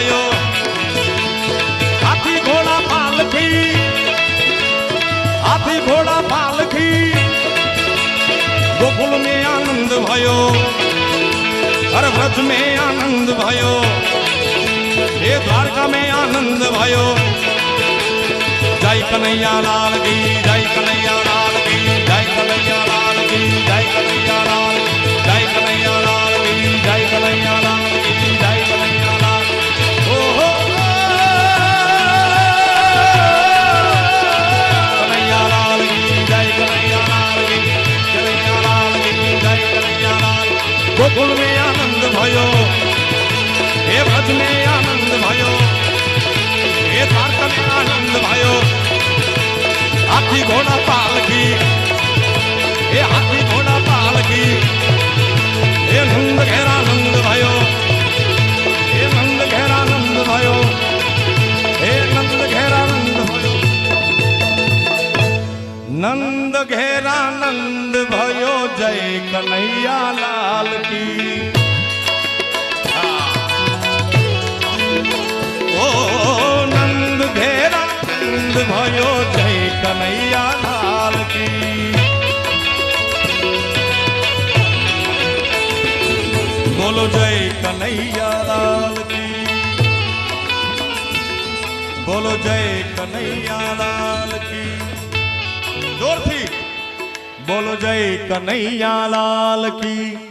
થયો હાથી ઘોડા પાલખી. હાથી ઘોડા પાલખી. ગોકુલ મે આનંદ ભયો. હર વ્રજ મે આનંદ ભયો. હે દ્વારકા મે આનંદ ભયો. જય કનૈયા લાલ કી, જય કનૈયા લાલ કી, જય કનૈયા લાલ કી, જય કનૈયા લાલ જય કનૈયા લાલ કી, જય કનૈયા હાથી ઘોડા પાલકી એ હાથી ઘોડા પાલકી એ નંદ ઘેરા નંદ ભાયો એ નંદ ઘેરા નંદ ભાયો એ નંદ ઘેરા નંદ ભાયો નંદ ઘેરા નંદ ભયો જય કનૈયા લાલ કી ઓ નંદ ઘેરા નંદ ભયો જય કનૈયા લાલ કી બોલો જય કનૈયા લાલ કી બોલો જય કનૈયા લાલ કી જોરથી બોલો જય કનૈયા લાલ કી આયાને